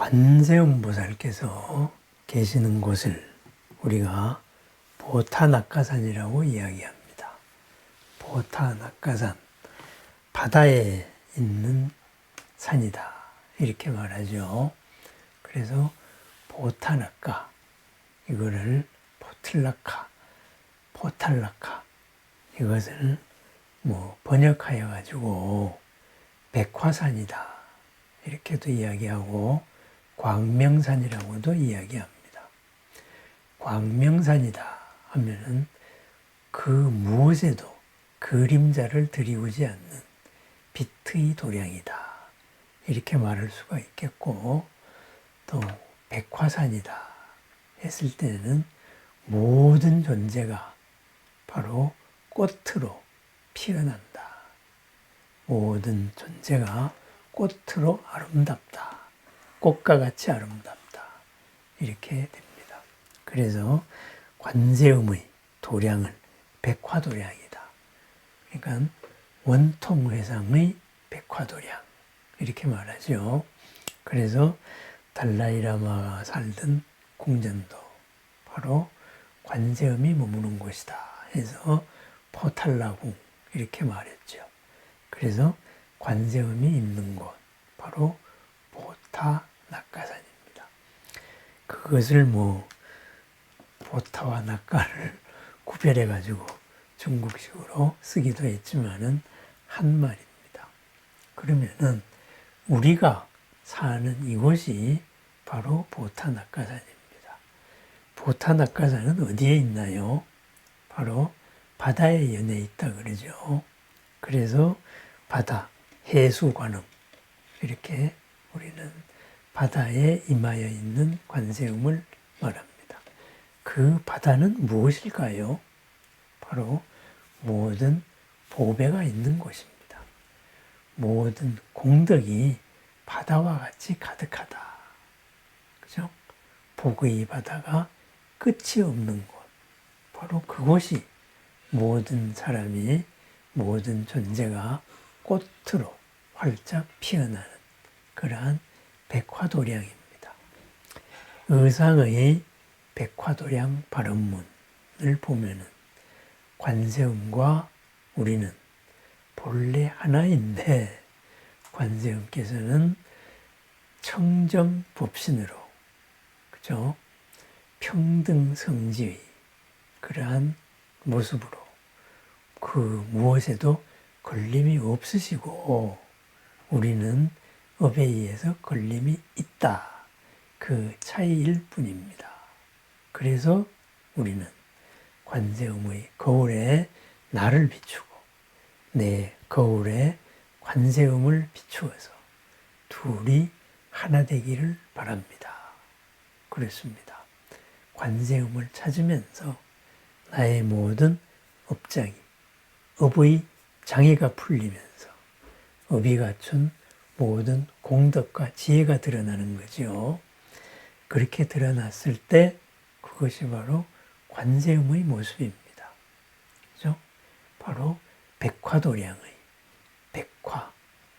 관세음 보살께서 계시는 곳을 우리가 보타낙가산이라고 이야기합니다. 보타낙가산, 바다에 있는 산이다. 이렇게 말하죠. 그래서 보타낙가, 이거를 포틀라카, 포탈라카, 이것을 뭐 번역하여 가지고 백화산이다. 이렇게도 이야기하고 광명산이라고도 이야기합니다. 광명산이다 하면은 그 무엇에도 그림자를 들이우지 않는 빛의 도량이다. 이렇게 말할 수가 있겠고 또 백화산이다 했을 때는 모든 존재가 바로 꽃으로 피어난다. 모든 존재가 꽃으로 아름답다. 꽃과 같이 아름답다. 이렇게 됩니다. 그래서 관세음의 도량은 백화도량이다. 그러니까 원통회상의 백화도량. 이렇게 말하죠. 그래서 달라이라마가 살던 궁전도 바로 관세음이 머무는 곳이다. 해서 포탈라궁 이렇게 말했죠. 그래서 관세음이 있는 곳, 바로 보타 낙가산입니다. 그것을 뭐 보타와 낙가를 구별해 가지고 중국식으로 쓰기도 했지만은 한 말입니다. 그러면은 우리가 사는 이곳이 바로 보타 낙가산입니다. 보타 낙가산은 어디에 있나요? 바로 바다에 연해 있다 그러죠. 그래서 바다, 해수관음 이렇게 우리는 바다에 임하여 있는 관세음을 말합니다. 그 바다는 무엇일까요? 바로 모든 보배가 있는 곳입니다. 모든 공덕이 바다와 같이 가득하다. 그죠? 복의 바다가 끝이 없는 곳. 바로 그곳이 모든 사람이, 모든 존재가 꽃으로 활짝 피어나는 그러한 백화도량입니다. 의상의 백화도량 발음문을 보면은 관세음과 우리는 본래 하나인데 관세음께서는 청정 법신으로 그죠? 평등 성지의 그러한 모습으로 그 무엇에도 걸림이 없으시고 우리는 업에 의해서 걸림이 있다. 그 차이일 뿐입니다. 그래서 우리는 관세음의 거울에 나를 비추고 내 거울에 관세음을 비추어서 둘이 하나 되기를 바랍니다. 그렇습니다. 관세음을 찾으면서 나의 모든 업장이 업의 장애가 풀리면서 업이 갖춘 모든 공덕과 지혜가 드러나는 거죠. 그렇게 드러났을 때 그것이 바로 관세음의 모습입니다. 그죠? 바로 백화도량의 백화,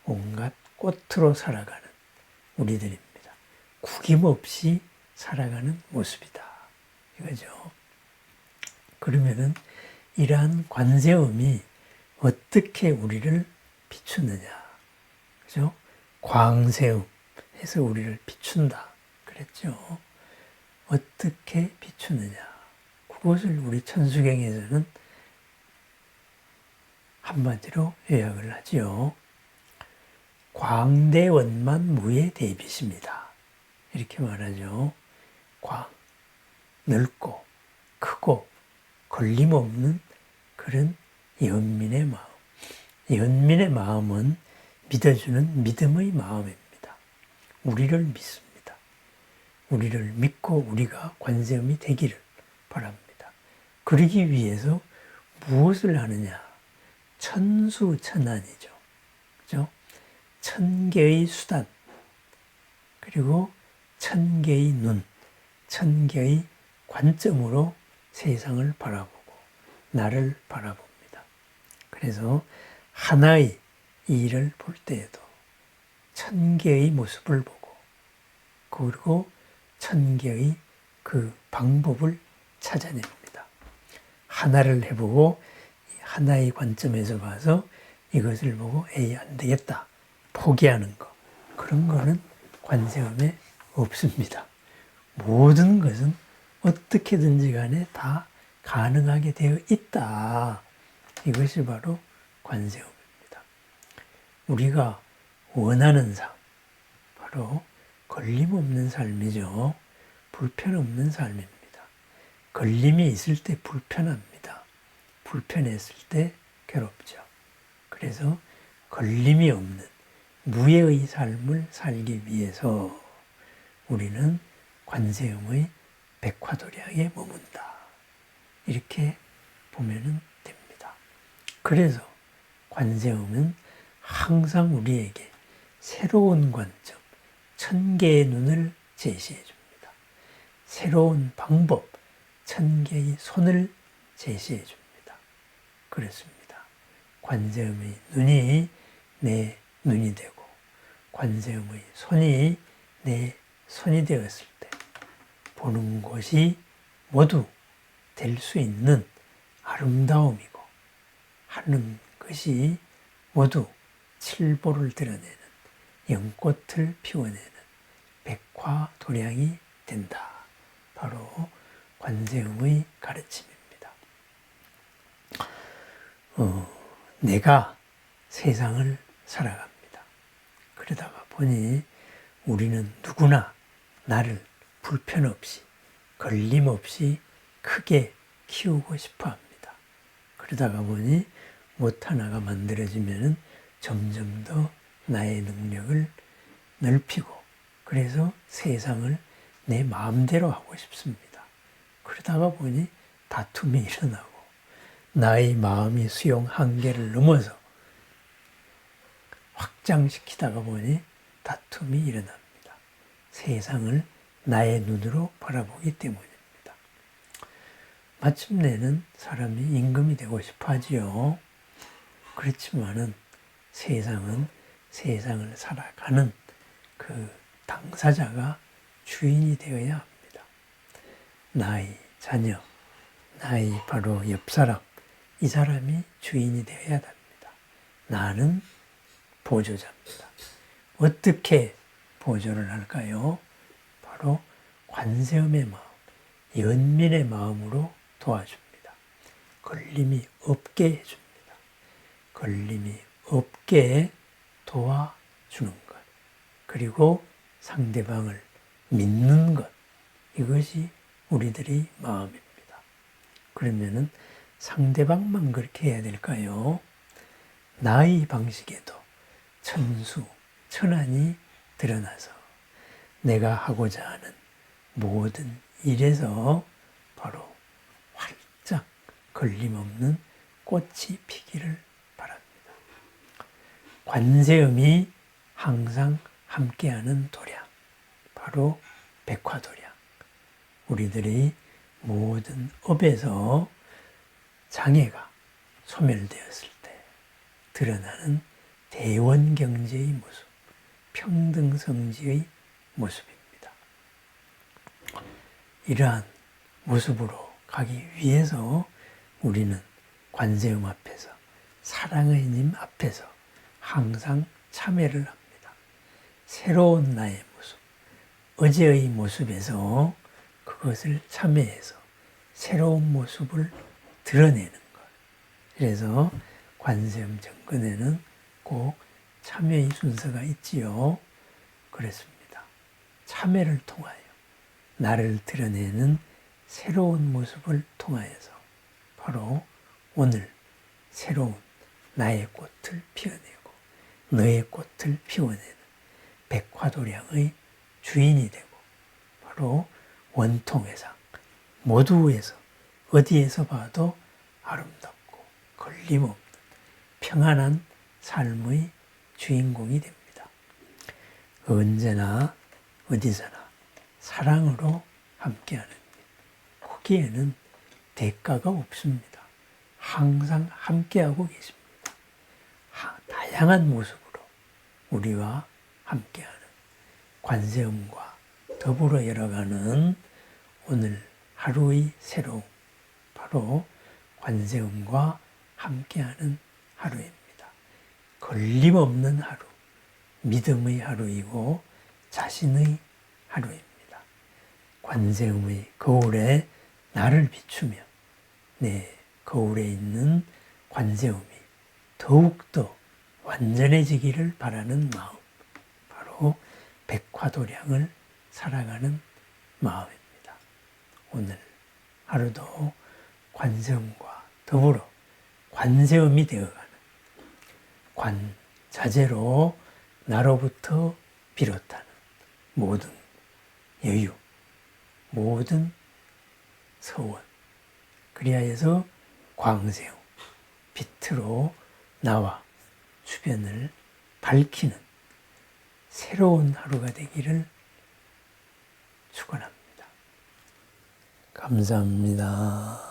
온갖 꽃으로 살아가는 우리들입니다. 구김없이 살아가는 모습이다. 이거죠. 그러면은 이러한 관세음이 어떻게 우리를 비추느냐. 그죠? 광세음 해서 우리를 비춘다. 그랬죠. 어떻게 비추느냐. 그것을 우리 천수경에서는 한마디로 요약을 하지요. 광대원만 무의 대빛입니다. 이렇게 말하죠. 광, 넓고 크고 걸림없는 그런 연민의 마음. 연민의 마음은 믿어주는 믿음의 마음입니다. 우리를 믿습니다. 우리를 믿고 우리가 관세음이 되기를 바랍니다. 그러기 위해서 무엇을 하느냐? 천수천안이죠. 그죠? 천 개의 수단, 그리고 천 개의 눈, 천 개의 관점으로 세상을 바라보고 나를 바라봅니다. 그래서 하나의 일을 볼 때에도 천 개의 모습을 보고 그리고 천 개의 그 방법을 찾아냅니다. 하나를 해보고 하나의 관점에서 봐서 이것을 보고 에이 안 되겠다 포기하는 거 그런 거는 관세음에 없습니다. 모든 것은 어떻게든지 간에 다 가능하게 되어 있다. 이것이 바로 관세음입니다. 우리가 원하는 삶, 바로 걸림 없는 삶이죠. 불편 없는 삶입니다. 걸림이 있을 때 불편합니다. 불편했을 때 괴롭죠. 그래서 걸림이 없는 무예의 삶을 살기 위해서 우리는 관세음의 백화도량에 머문다. 이렇게 보면 됩니다. 그래서 관세음은 항상 우리에게 새로운 관점, 천 개의 눈을 제시해 줍니다. 새로운 방법, 천 개의 손을 제시해 줍니다. 그렇습니다. 관세음의 눈이 내 눈이 되고, 관세음의 손이 내 손이 되었을 때, 보는 곳이 모두 될 수 있는 아름다움이고, 하는 것이 모두 칠보를 드러내는 연꽃을 피워내는 백화 도량이 된다. 바로 관세음의 가르침입니다. 어, 내가 세상을 살아갑니다. 그러다가 보니 우리는 누구나 나를 불편 없이 걸림 없이 크게 키우고 싶어 합니다. 그러다가 보니 못 하나가 만들어지면은 점점 더 나의 능력을 넓히고 그래서 세상을 내 마음대로 하고 싶습니다. 그러다가 보니 다툼이 일어나고 나의 마음이 수용 한계를 넘어서 확장시키다가 보니 다툼이 일어납니다. 세상을 나의 눈으로 바라보기 때문입니다. 마침내는 사람이 임금이 되고 싶어 하지요. 그렇지만은 세상은 세상을 살아가는 그 당사자가 주인이 되어야 합니다. 나의 자녀, 나의 바로 옆 사람, 이 사람이 주인이 되어야 됩니다. 나는 보조자입니다. 어떻게 보조를 할까요? 바로 관세음의 마음, 연민의 마음으로 도와줍니다. 걸림이 없게 해줍니다. 걸림이 없게 도와주는 것. 그리고 상대방을 믿는 것. 이것이 우리들의 마음입니다. 그러면은 상대방만 그렇게 해야 될까요? 나의 방식에도 천수, 천안이 드러나서 내가 하고자 하는 모든 일에서 바로 활짝 걸림없는 꽃이 피기를 관세음이 항상 함께하는 도량, 바로 백화도량. 우리들이 모든 업에서 장애가 소멸되었을 때 드러나는 대원 경제의 모습, 평등성지의 모습입니다. 이러한 모습으로 가기 위해서 우리는 관세음 앞에서 사랑의 님 앞에서 항상 참여를 합니다. 새로운 나의 모습, 어제의 모습에서 그것을 참여해서 새로운 모습을 드러내는 것. 그래서 관세음 정근에는 꼭 참여의 순서가 있지요. 그렇습니다. 참여를 통하여 나를 드러내는 새로운 모습을 통하여서 바로 오늘 새로운 나의 꽃을 피워내고 너의 꽃을 피워내는 백화도량의 주인이 되고 바로 원통회상 모두에서 어디에서 봐도 아름답고 걸림없는 평안한 삶의 주인공이 됩니다. 언제나 어디서나 사랑으로 함께하는 일. 거기에는 대가가 없습니다. 항상 함께하고 계십니다. 다양한 모습 우리와 함께하는 관세음과 더불어 열어가는 오늘 하루의 새로움, 바로 관세음과 함께하는 하루입니다. 걸림없는 하루, 믿음의 하루이고 자신의 하루입니다. 관세음의 거울에 나를 비추며 내 거울에 있는 관세음이 더욱더 완전해지기를 바라는 마음, 바로 백화도량을 살아가는 마음입니다. 오늘 하루도 관세음과 더불어 관세음이 되어가는 관 자재로 나로부터 비롯하는 모든 여유, 모든 서원, 그리하여서 광세음, 빛으로 나와 주변을 밝히는 새로운 하루가 되기를 축원합니다. 감사합니다.